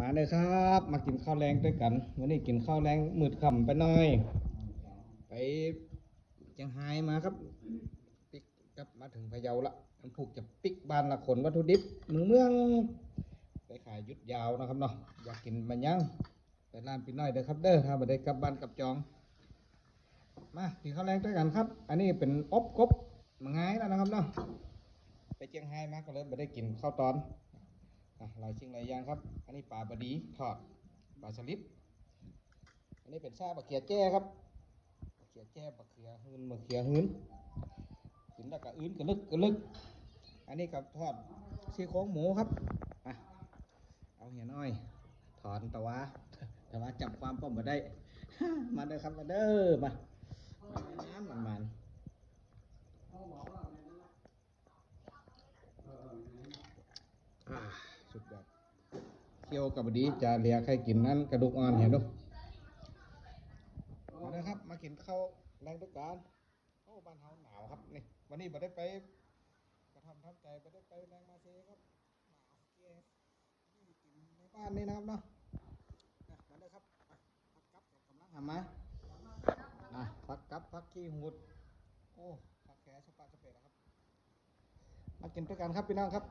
มาเลยครับ มากินข้าวแรงด้วยกันวันนี้กินข้าวแรงมืดค่ำไปหน่อย ไปเชียงไฮ้มาครับ ปิกกลับมาถึงพะเยาละมันผูกจะปิกบ้านละคนวัตถุดิบเมืองเมืองไปขายยุดยาวนะครับเนาะอยากกินมันยังไปร้านปีน้อยเด้อครับเด้อถ้ามาได้กลับบ้านกลับจอง มากินข้าวแรงด้วยกันครับ อันนี้เป็นอบกบมังไงแล้วนะครับเนาะไปเชียงไฮ้มาก็เลยไม่ได้กินข้าวตอน หลายชิ้นหลายอย่างครับ อันนี้ปลาบดีทอดปลาสลิดอันนี้เป็นซาบะเขียแจ้ครับบะเขียแจ้บะเขียหืนบะเขียหืนกินแล้วก็อื้นกระลึกกระลึก อันนี้กับทอดซี่โครงหมูครับอะเอาเหี่ยน้อย ถอนตะวะแต่ว่าจับความป้อมมาได้ มาเด้อครับมาเด้อมามันมันมันอ่า สุดยอดเคี่ยวกับบดีจะเลียใครกินนั้นกระดูกอ่อนเห็นดูมาเด้อครับ มากินข้าวแรงด้วยกันโอ้บ้านเฮาหนาวครับนี่วันนี้บ่ได้ไปกระทำทำใจบ่ได้ไปแรงมาเซครับหนาวเกลียดนี่กินในบ้านนี่นะครับเนาะนะมาเลยครับพักกับกับกำลังหามาอะพักกับพักขี้หูดโอ้พักแขนสปาสเปรดแล้วครับมากินด้วยกันครับพี่น้องครับ